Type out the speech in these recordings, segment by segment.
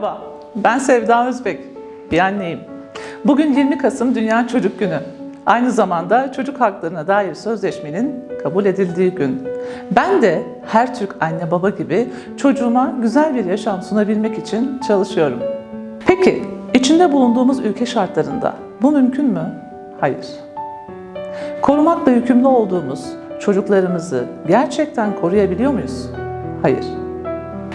Merhaba, ben Sevda Özbek, bir anneyim. Bugün 20 Kasım Dünya Çocuk Günü. Aynı zamanda çocuk haklarına dair sözleşmenin kabul edildiği gün. Ben de her Türk anne baba gibi çocuğuma güzel bir yaşam sunabilmek için çalışıyorum. Peki, içinde bulunduğumuz ülke şartlarında bu mümkün mü? Hayır. Korumakla yükümlü olduğumuz çocuklarımızı gerçekten koruyabiliyor muyuz? Hayır.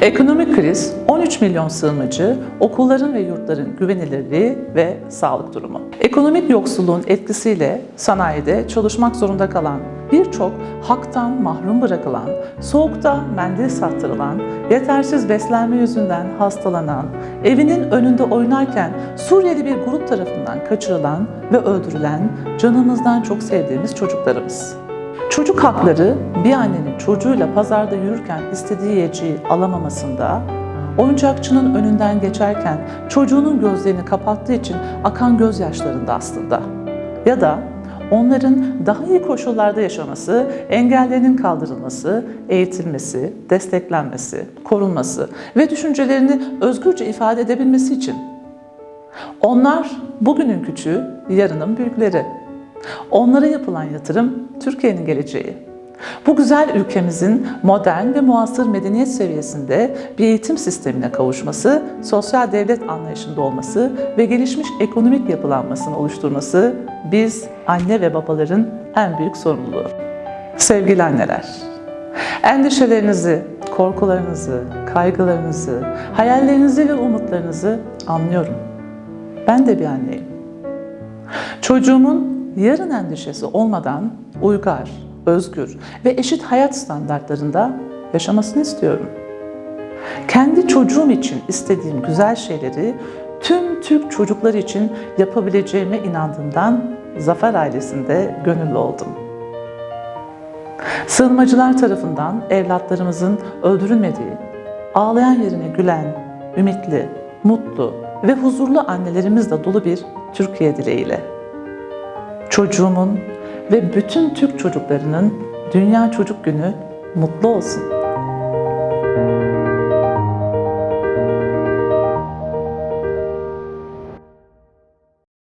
Ekonomik kriz, 13 milyon sığınmacı, okulların ve yurtların güvenilirliği ve sağlık durumu. Ekonomik yoksulluğun etkisiyle sanayide çalışmak zorunda kalan, birçok haktan mahrum bırakılan, soğukta mendil sattırılan, yetersiz beslenme yüzünden hastalanan, evinin önünde oynarken Suriyeli bir grup tarafından kaçırılan ve öldürülen canımızdan çok sevdiğimiz çocuklarımız. Çocuk hakları bir annenin çocuğuyla pazarda yürürken istediği yiyeceği alamamasında, oyuncakçının önünden geçerken çocuğunun gözlerini kapattığı için akan gözyaşlarında aslında. Ya da onların daha iyi koşullarda yaşaması, engellerinin kaldırılması, eğitilmesi, desteklenmesi, korunması ve düşüncelerini özgürce ifade edebilmesi için. Onlar bugünün küçüğü, yarının büyükleri. Onlara yapılan yatırım Türkiye'nin geleceği. Bu güzel ülkemizin modern ve muasır medeniyet seviyesinde bir eğitim sistemine kavuşması, sosyal devlet anlayışında olması ve gelişmiş ekonomik yapılanmasını oluşturması biz anne ve babaların en büyük sorumluluğu. Sevgili anneler, endişelerinizi, korkularınızı, kaygılarınızı, hayallerinizi ve umutlarınızı anlıyorum. Ben de bir anneyim. Çocuğumun yarın endişesi olmadan uygar, özgür ve eşit hayat standartlarında yaşamasını istiyorum. Kendi çocuğum için istediğim güzel şeyleri tüm Türk çocukları için yapabileceğime inandığımdan Zafer ailesinde gönüllü oldum. Sığınmacılar tarafından evlatlarımızın öldürülmediği, ağlayan yerine gülen, ümitli, mutlu ve huzurlu annelerimizle dolu bir Türkiye dileğiyle çocuğumun ve bütün Türk çocuklarının Dünya Çocuk Günü mutlu olsun.